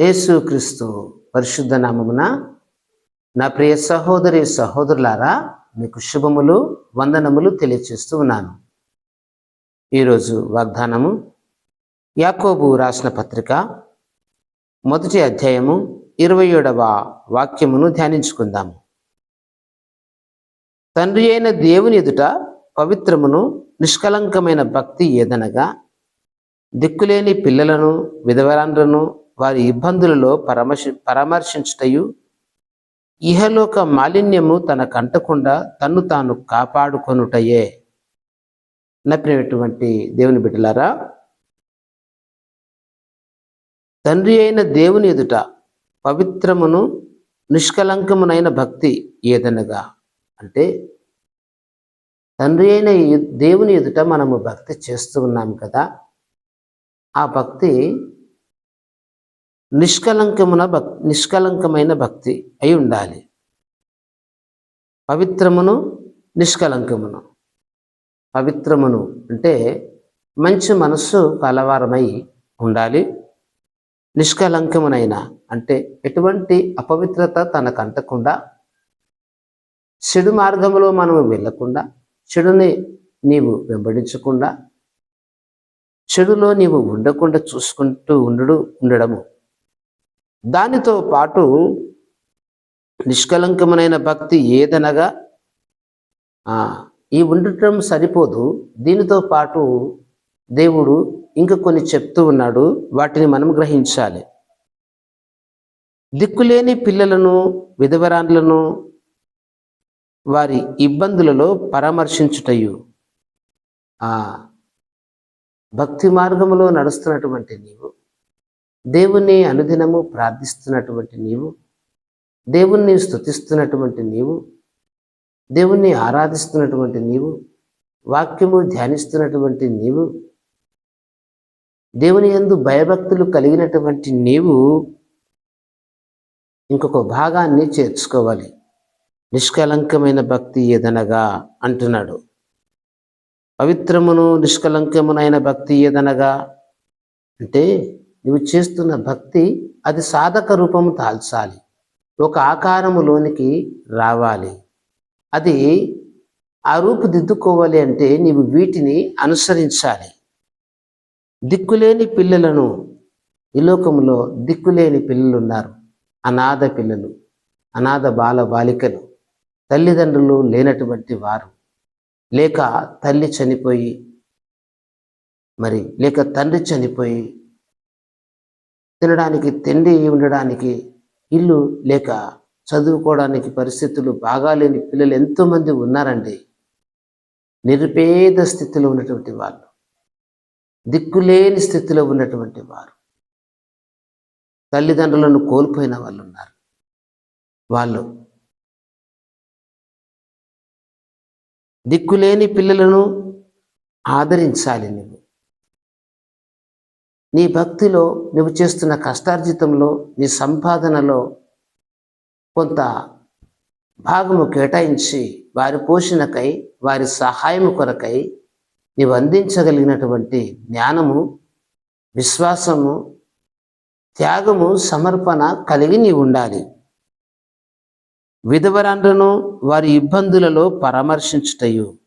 యేసుక్రీస్తు పరిశుద్ధ నామమున నా ప్రియ సహోదరి సహోదరులారా మీకు శుభములు వందనములు తెలియచేస్తూ ఉన్నాను. ఈరోజు వాగ్దానము యాకోబు రాసిన పత్రిక మొదటి అధ్యాయము ఇరవై ఏడవ వాక్యమును ధ్యానించుకుందాము. తండ్రి అయిన దేవుని ఎదుట పవిత్రమును నిష్కలంకమైన భక్తి ఏదనగా దిక్కులేని పిల్లలను విధవరాండ్రను వారి ఇబ్బందులలో పరామర్శ పరామర్శించుటయు. ఇహలోక మాలిన్యము తన కంటకుండా తన్ను తాను కాపాడుకొనుటయే. నప్పినటువంటి దేవుని బిడ్డలారా తండ్రి అయిన దేవుని ఎదుట పవిత్రమును నిష్కలంకమునైన భక్తి ఏదనగా? అంటే తండ్రి అయిన దేవుని ఎదుట మనము భక్తి చేస్తూ ఉన్నాం కదా ఆ భక్తి నిష్కలంకమున భక్ నిష్కలంకమైన భక్తి అయి ఉండాలి. పవిత్రమును నిష్కలంకమును. పవిత్రమును అంటే మంచి మనస్సు కలవారమై ఉండాలి. నిష్కలంకమునైన అంటే ఎటువంటి అపవిత్రత తనకు అంటకుండా చెడు మార్గంలో మనము వెళ్ళకుండా చెడుని నీవు వెంబడించకుండా చెడులో నీవు ఉండకుండా చూసుకుంటూ ఉండడు ఉండడము దానితో పాటు నిష్కలంకమైన భక్తి ఏదనగా ఈ ఉండటం సరిపోదు. దీనితో పాటు దేవుడు ఇంకా కొన్ని చెప్తూ ఉన్నాడు. వాటిని మనం గ్రహించాలి. దిక్కులేని పిల్లలను విధవరాన్లను వారి ఇబ్బందులలో పరామర్శించుటయు. భక్తి మార్గంలో నడుస్తున్నటువంటి నీవు దేవుణ్ణి అనుదినము ప్రార్థిస్తున్నటువంటి నీవు దేవుణ్ణి స్తుతిస్తున్నటువంటి నీవు దేవుణ్ణి ఆరాధిస్తున్నటువంటి నీవు వాక్యము ధ్యానిస్తున్నటువంటి నీవు దేవుని యందు భయభక్తులు కలిగినటువంటి నీవు ఇంకొక భాగాన్ని చేర్చుకోవాలి. నిష్కలంకమైన భక్తి ఏదనగా అంటున్నాడు. పవిత్రమును నిష్కలంకమునైన భక్తి ఏదనగా అంటే నువ్వు చేస్తున్న భక్తి అది సాధక రూపము తాల్చాలి. ఒక ఆకారములోనికి రావాలి. అది ఆ రూపుదిద్దుకోవాలి అంటే నీవు వీటిని అనుసరించాలి. దిక్కులేని పిల్లలను ఈ లోకంలో దిక్కులేని పిల్లలు ఉన్నారు అనాథ పిల్లలు అనాథ బాల బాలికలు తల్లిదండ్రులు లేనటువంటి వారు. లేక తల్లి చనిపోయి మరి లేక తండ్రి చనిపోయి తినడానికి తిండి ఉండడానికి ఇల్లు లేక చదువుకోవడానికి పరిస్థితులు బాగాలేని పిల్లలు ఎంతోమంది ఉన్నారండి. నిరుపేద స్థితిలో ఉన్నటువంటి వాళ్ళు దిక్కులేని స్థితిలో ఉన్నటువంటి వారు తల్లిదండ్రులను కోల్పోయిన వాళ్ళు ఉన్నారు. వాళ్ళు దిక్కులేని పిల్లలను ఆదరించాలి నువ్వు. నీ భక్తిలో నువ్వు చేస్తున్న కష్టార్జితంలో నీ సంపాదనలో కొంత భాగము కేటాయించి వారి పోషణకై వారి సహాయం కొరకై నీవు అందించగలిగినటువంటి జ్ఞానము విశ్వాసము త్యాగము సమర్పణ కలిగి నీవు ఉండాలి. విధవరాండ్రను వారి ఇబ్బందులలో పరామర్శించుటయు.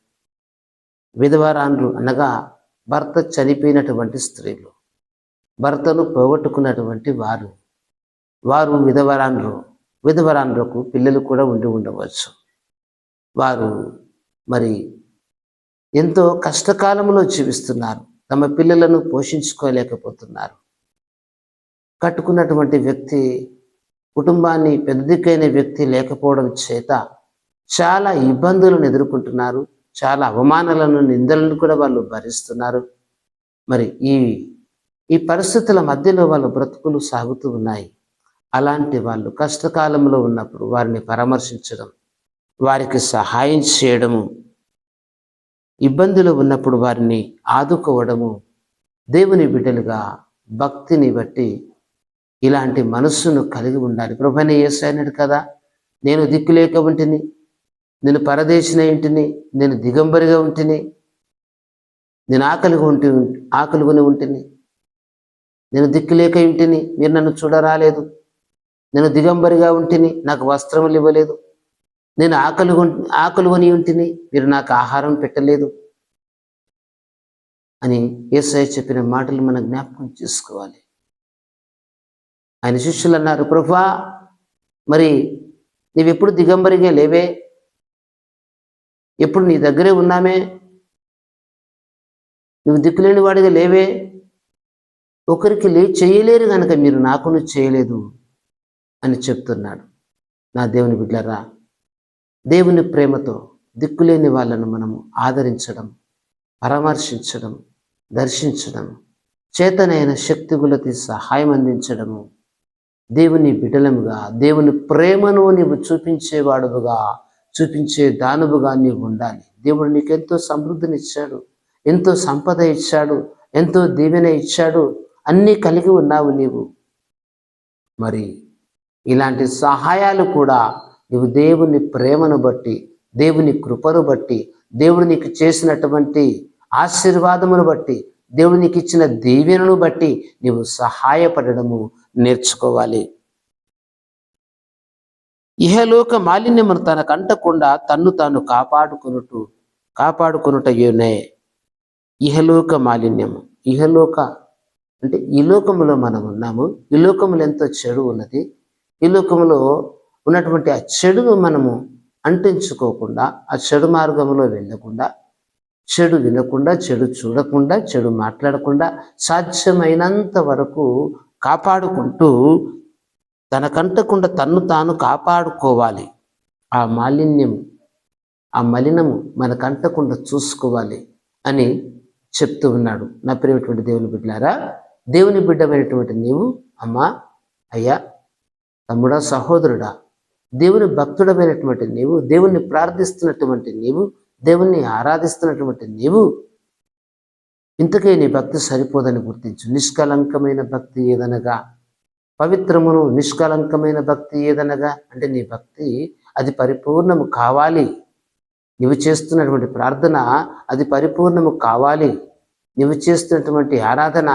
విధవరాండ్రు అనగా భర్త చనిపోయినటువంటి స్త్రీలు. భర్తను పోగొట్టుకున్నటువంటి వారు. వారు విధవరాన్రు విధవరాన్రకు పిల్లలు కూడా ఉండి ఉండవచ్చు. వారు మరి ఎంతో కష్టకాలంలో జీవిస్తున్నారు. తమ పిల్లలను పోషించుకోలేకపోతున్నారు. కట్టుకున్నటువంటి వ్యక్తి కుటుంబాన్ని పెద్దదికైన వ్యక్తి లేకపోవడం చేత చాలా ఇబ్బందులను ఎదుర్కొంటున్నారు. చాలా అవమానాలను నిందలను కూడా వాళ్ళు భరిస్తున్నారు. మరి ఈ ఈ పరిస్థితుల మధ్యలో వాళ్ళ బ్రతుకులు సాగుతూ ఉన్నాయి. అలాంటి వాళ్ళు కష్టకాలంలో ఉన్నప్పుడు వారిని పరామర్శించడం వారికి సహాయం చేయడము ఇబ్బందులు ఉన్నప్పుడు వారిని ఆదుకోవడము దేవుని బిడ్డలుగా భక్తిని బట్టి ఇలాంటి మనస్సును కలిగి ఉండాలి. ప్రభని ఏసైనాడు కదా నేను దిక్కులేక ఉంటిని నేను పరదేశిన ఇంటిని నేను దిగంబరిగా ఉంటిని నేను ఆకలిగా ఉంటి ఆకలిగొని ఉంటిని నేను దిక్కులేక ఇంటిని మీరు నన్ను చూడరాలేదు. నేను దిగంబరిగా ఉంటిని నాకు వస్త్రములు ఇవ్వలేదు. నేను ఆకలి ఆకలి కొని ఉంటిని మీరు నాకు ఆహారం పెట్టలేదు అని ఏసఐ చెప్పిన మాటలు మనం జ్ఞాపకం చేసుకోవాలి. ఆయన శిష్యులు అన్నారు ప్రభా మరి నీవెప్పుడు దిగంబరిగా లేవే? ఎప్పుడు నీ దగ్గరే ఉన్నామే? నువ్వు దిక్కులేని వాడిగా లేవే? ఒకరికి లే చేయలేరు కనుక మీరు నాకును చేయలేదు అని చెప్తున్నాడు. నా దేవుని బిడ్డరా దేవుని ప్రేమతో దిక్కులేని వాళ్ళను మనము ఆదరించడం పరామర్శించడం దర్శించడం చేతనైన శక్తి గులతి సహాయం అందించడము దేవుని బిడలముగా దేవుని ప్రేమను నీవు చూపించేవాడుగా చూపించే దానువుగా నీవు ఉండాలి. దేవుడు నీకు ఎంతో సమృద్ధినిచ్చాడు ఎంతో సంపద ఇచ్చాడు ఎంతో దీవెన ఇచ్చాడు అన్నీ కలిగి ఉన్నావు నీవు. మరి ఇలాంటి సహాయాలు కూడా నీవు దేవుని ప్రేమను బట్టి దేవుని కృపను బట్టి దేవుడు నీకు చేసినటువంటి ఆశీర్వాదమును బట్టి దేవుడు నీకు ఇచ్చిన దీవెనను బట్టి నీవు సహాయపడము నేర్చుకోవాలి. ఇహలోక మాలిన్యమును తనకంటకుండా తన్ను తాను కాపాడుకొనుట కాపాడుకొనుటయునే ఇహలోక మాలిన్యము ఇహలోక అంటే ఈ లోకములో మనం ఉన్నాము ఈ లోకంలో ఎంతో చెడు ఉన్నది ఈ లోకములో ఉన్నటువంటి ఆ చెడును మనము అంటించుకోకుండా ఆ చెడు మార్గంలో వెళ్ళకుండా చెడు వినకుండా చెడు చూడకుండా చెడు మాట్లాడకుండా సాధ్యమైనంత వరకు కాపాడుకుంటూ తనకంటకుండా తన్ను తాను కాపాడుకోవాలి. ఆ మాలిన్యం ఆ మలినము మనకంటకుండా చూసుకోవాలి అని చెప్తూ ఉన్నాడు. నా ప్రేమటువంటి దేవుని బిడ్డారా దేవుని బిడ్డమైనటువంటి నీవు అమ్మా అయ్యా తమ్ముడా సహోదరుడా దేవుని భక్తుడమైనటువంటి నీవు దేవుణ్ణి ప్రార్థిస్తున్నటువంటి నీవు దేవుణ్ణి ఆరాధిస్తున్నటువంటి నీవు ఇంతకే నీ భక్తి సరిపోదని గుర్తించు. నిష్కలంకమైన భక్తి ఏదనగా? పవిత్రమును నిష్కలంకమైన భక్తి ఏదనగా? అంటే నీ భక్తి అది పరిపూర్ణము కావాలి. నీవు చేస్తున్నటువంటి ప్రార్థన అది పరిపూర్ణము కావాలి. నువ్వు చేస్తున్నటువంటి ఆరాధన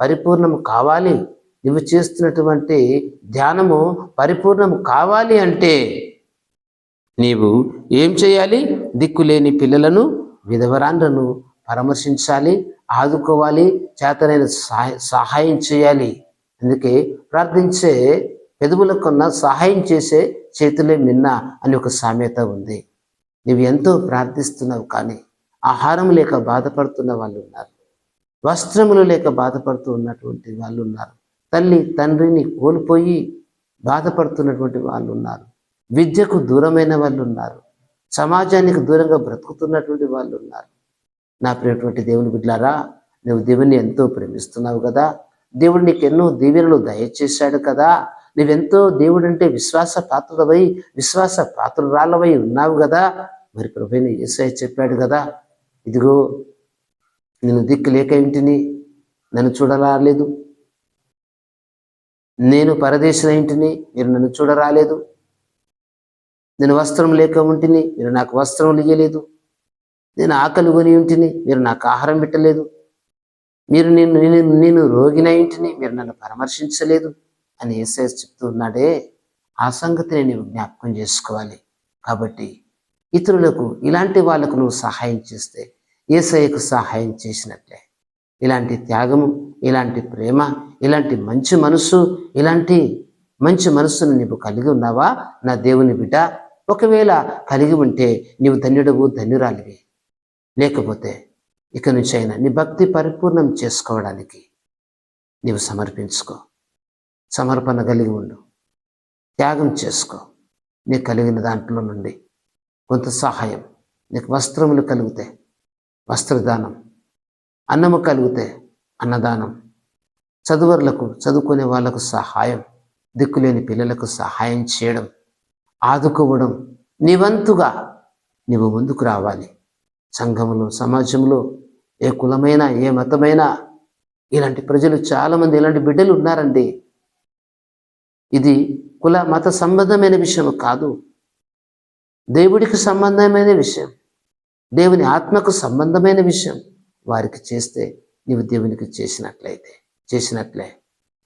పరిపూర్ణం కావాలి. నువ్వు చేస్తున్నటువంటి ధ్యానము పరిపూర్ణం కావాలి అంటే నీవు ఏం చేయాలి? దిక్కులేని పిల్లలను విధవరాన్లను పరామర్శించాలి ఆదుకోవాలి చేతనైన సహాయ సహాయం చేయాలి. అందుకే ప్రార్థించే పెదవులకున్న సహాయం చేసే చేతులే మిన్న అని ఒక సామెత ఉంది. నువ్వు ఎంతో ప్రార్థిస్తున్నావు కానీ ఆహారం లేక బాధపడుతున్న వాళ్ళు ఉన్నారు. వస్త్రములు లేక బాధపడుతూ ఉన్నటువంటి వాళ్ళు ఉన్నారు తల్లి తండ్రిని కోల్పోయి బాధపడుతున్నటువంటి వాళ్ళు ఉన్నారు విద్యకు దూరమైన వాళ్ళు ఉన్నారు సమాజానికి దూరంగా బ్రతుకుతున్నటువంటి వాళ్ళు ఉన్నారు నా ప్రియటువంటి దేవుని బిడ్లారా నువ్వు దేవుని ఎంతో ప్రేమిస్తున్నావు కదా. దేవుడు నీకు ఎన్నో దీవెనలు దయచేశాడు కదా. నువ్వెంతో దేవుడు అంటే విశ్వాస పాత్రులవై విశ్వాస పాత్రురాలవై ఉన్నావు కదా. మరి ప్రభుని ఏసై చెప్పాడు కదా ఇదిగో నేను దిక్కు లేక ఇంటిని నన్ను చూడరాలేదు. నేను పరదేశం ఇంటిని మీరు నన్ను చూడరాలేదు. నేను వస్త్రం లేక ఉంటిని మీరు నాకు వస్త్రం ఇయ్యలేదు. నేను ఆకలి కొని ఉంటిని మీరు నాకు ఆహారం పెట్టలేదు. మీరు నేను నేను నేను రోగిన ఇంటిని మీరు నన్ను పరామర్శించలేదు అని ఏసై చెప్తూ ఉన్నాడే ఆ సంగతిని నేను జ్ఞాపకం చేసుకోవాలి. కాబట్టి ఇతరులకు ఇలాంటి వాళ్ళకు నువ్వు సహాయం చేస్తే ఏసయ్యకు సహాయం చేసినట్లే. ఇలాంటి త్యాగము ఇలాంటి ప్రేమ ఇలాంటి మంచి మనస్సు ఇలాంటి మంచి మనస్సును నీవు కలిగి ఉన్నావా? నా దేవుని బిడ్డ ఒకవేళ కలిగి ఉంటే నీవు ధన్యుడవు ధన్యురాలివి. లేకపోతే ఇక నుంచి అయినా నీ భక్తి పరిపూర్ణం చేసుకోవడానికి నీవు సమర్పించుకో. సమర్పణ కలిగి ఉండు. త్యాగం చేసుకో. నీకు కలిగిన దాంట్లో నుండి కొంత సహాయం నీకు వస్త్రములు కలిగితే వస్త్రదానం. అన్నము కలిగితే అన్నదానం. చదువర్లకు చదువుకునే వాళ్ళకు సహాయం. దిక్కులేని పిల్లలకు సహాయం చేయడం. ఆదుకోవడం. నీవంతుగా నీవు ముందుకు రావాలి. సంఘంలో సమాజంలో ఏ కులమైనా ఏ మతమైనా ఇలాంటి ప్రజలు చాలామంది ఇలాంటి బిడ్డలు ఉన్నారండి. ఇది కుల మత సంబంధమైన విషయం కాదు. దేవుడికి సంబంధమైన విషయం. దేవుని ఆత్మకు సంబంధమైన విషయం వారికి చేస్తే నీవు దేవునికి చేసినట్లయితే చేసినట్లే.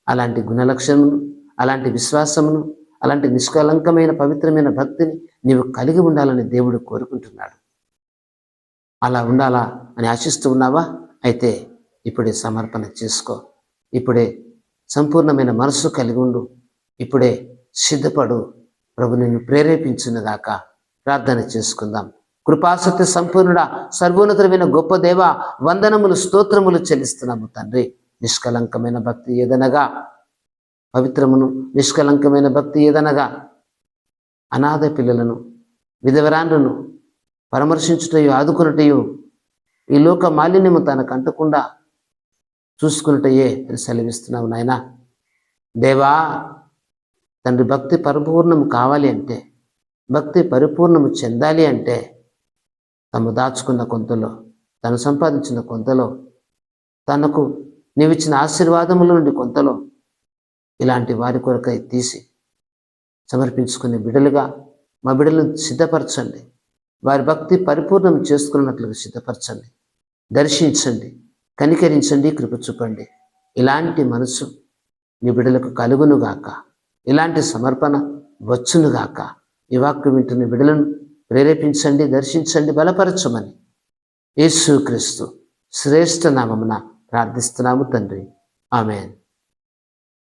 అలాంటి గుణలక్షణమును అలాంటి విశ్వాసమును అలాంటి నిష్కలంకమైన పవిత్రమైన భక్తిని నీవు కలిగి ఉండాలని దేవుడు కోరుకుంటున్నాడు. అలా ఉండాలా అని ఆశిస్తూ ఉన్నావా? అయితే ఇప్పుడే సమర్పణ చేసుకో. ఇప్పుడే సంపూర్ణమైన మనస్సు కలిగి ఉండు. ఇప్పుడే సిద్ధపడు. ప్రభు నిన్ను ప్రేరేపించినదాకా ప్రార్థన చేసుకుందాం. కృపాసత్య సంపూర్ణుడ సర్వోన్నతమైన గొప్ప దేవ వందనములు స్తోత్రములు చెల్లిస్తున్నాము తండ్రి. నిష్కలంకమైన భక్తి ఏదనగా? పవిత్రమును నిష్కలంకమైన భక్తి ఏదనగా? అనాథ పిల్లలను విధవరాండ్రును పరామర్శించుటయో ఆదుకున్నటయో ఈ లోక మాలిన్యము తనకు అంటకుండా చూసుకున్నటయే అని సెలవిస్తున్నావు నాయన. దేవా తండ్రి భక్తి పరిపూర్ణము కావాలి అంటే భక్తి పరిపూర్ణము చెందాలి అంటే తమ దాచుకున్న కొంతలో తను సంపాదించిన కొంతలో తనకు నీవిచ్చిన ఆశీర్వాదముల నుండి కొంతలో ఇలాంటి వారి కొరకై తీసి సమర్పించుకునే బిడలుగా మా బిడలను సిద్ధపరచండి. వారి భక్తి పరిపూర్ణం చేసుకున్నట్లుగా సిద్ధపరచండి. దర్శించండి. కనికరించండి. కృప చూపండి. ఇలాంటి మనసు నీ బిడలకు కలుగునుగాక. ఇలాంటి సమర్పణ వచ్చునుగాక. ఈ వాక్కు వింటున్న బిడలను ప్రేరేపించండి దర్శించండి బలపరచమని. యేసుక్రీస్తు శ్రేష్ఠ నామమున ప్రార్థిస్తున్నాము తండ్రి. ఆమెన్.